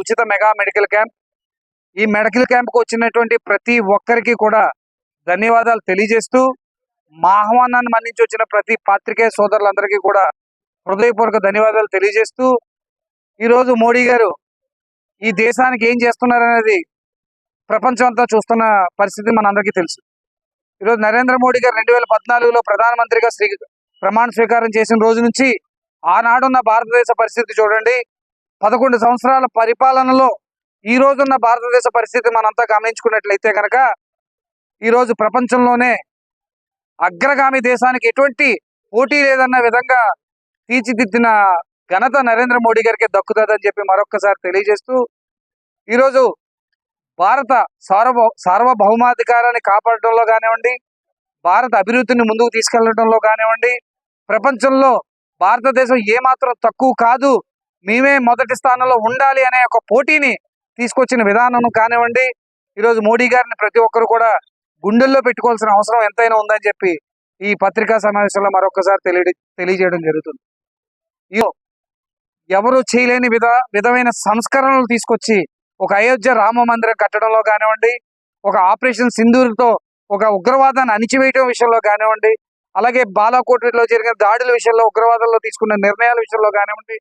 ఉచిత mega medical camp. ఈ medical క్యాంప్కి వచ్చినటువంటి ప్రతి ఒక్కరికి కూడా ధన్యవాదాలు తెలియజేస్తూ మా ఆహ్వానాన్ని మన్నించి వచ్చిన ప్రతి పాత్రికేయ సోదరులందరికీ కూడా హృదయపూర్వక ధన్యవాదాలు తెలియజేస్తూ ఈరోజు మోడీ గారు ఈ దేశానికి ఏం చేస్తున్నారనేది ప్రపంచం అంతా చూస్తున్న పరిస్థితి మనందరికీ తెలుసు. ఈరోజు నరేంద్ర మోడీ గారు రెండు వేల పద్నాలుగులో ప్రధానమంత్రిగా శ్రీ ప్రమాణ స్వీకారం చేసిన రోజు నుంచి ఆనాడున్న భారతదేశ పరిస్థితి చూడండి పదకొండు సంవత్సరాల పరిపాలనలో ఈ రోజున్న భారతదేశ పరిస్థితి మనంతా గమనించుకున్నట్లయితే కనుక ఈరోజు ప్రపంచంలోనే అగ్రగామి దేశానికి ఎటువంటి పోటీ లేదన్న విధంగా తీర్చిదిద్దిన ఘనత నరేంద్ర మోడీ గారికి దక్కుతుందని చెప్పి మరొక్కసారి తెలియజేస్తూ ఈరోజు భారత సార్వ సార్వభౌమాధికారాన్ని కాపాడటంలో కానివ్వండి భారత అభివృద్ధిని ముందుకు తీసుకెళ్ళడంలో కానివ్వండి ప్రపంచంలో భారతదేశం ఏమాత్రం తక్కువ కాదు మేమే మొదటి స్థానంలో ఉండాలి అనే ఒక పోటీని తీసుకొచ్చిన విధానం కానివ్వండి ఈరోజు మోడీ గారిని ప్రతి ఒక్కరు కూడా గుండెల్లో పెట్టుకోవాల్సిన అవసరం ఎంతైనా ఉందని చెప్పి ఈ పత్రికా సమావేశంలో మరొకసారి తెలియ తెలియజేయడం జరుగుతుంది. ఎవరు చేయలేని విధ విధమైన సంస్కరణలు తీసుకొచ్చి ఒక అయోధ్య రామ మందిరం కట్టడంలో కానివ్వండి ఒక ఆపరేషన్ సింధూర్తో ఒక ఉగ్రవాదాన్ని అణిచివేయడం విషయంలో కానివ్వండి అలాగే బాలాకోట్లో జరిగిన దాడుల విషయంలో ఉగ్రవాదంలో తీసుకున్న నిర్ణయాల విషయంలో కానివ్వండి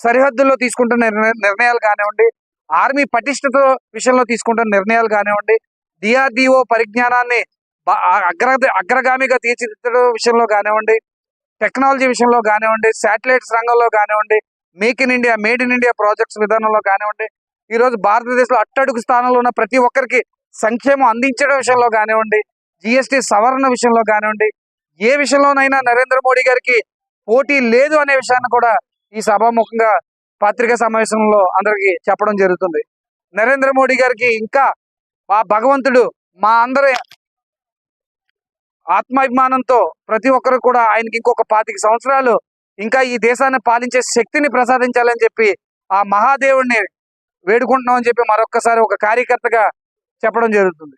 సరిహద్దుల్లో తీసుకుంటున్న నిర్ణయాలు కానివ్వండి ఆర్మీ పటిష్టత విషయంలో తీసుకుంటున్న నిర్ణయాలు కానివ్వండి డిఆర్డిఓ పరిజ్ఞానాన్ని అగ్ర అగ్రగామిగా తీర్చిదిద్దడం విషయంలో కానివ్వండి టెక్నాలజీ విషయంలో కానివ్వండి శాటిలైట్స్ రంగంలో కానివ్వండి make in India made in India projects విధానంలో కానివ్వండి ఈ రోజు భారతదేశంలో అట్టడుగు స్థానంలో ఉన్న ప్రతి ఒక్కరికి సంక్షేమం అందించడం విషయంలో కానివ్వండి జిఎస్టీ సవరణ విషయంలో కానివ్వండి ఏ విషయంలోనైనా నరేంద్ర మోడీ గారికి పోటీ లేదు అనే విషయాన్ని కూడా ఈ సభాముఖంగా పత్రికా సమావేశంలో అందరికీ చెప్పడం జరుగుతుంది. నరేంద్ర మోడీ గారికి ఇంకా ఆ భగవంతుడు మా అందరి ఆత్మాభిమానంతో ప్రతి ఒక్కరు కూడా ఆయనకి ఇంకొక పాతిక సంవత్సరాలు ఇంకా ఈ దేశాన్ని పాలించే శక్తిని ప్రసాదించాలని చెప్పి ఆ మహాదేవుణ్ణి వేడుకుంటున్నామని చెప్పి మరొక్కసారి ఒక కార్యకర్తగా చెప్పడం జరుగుతుంది.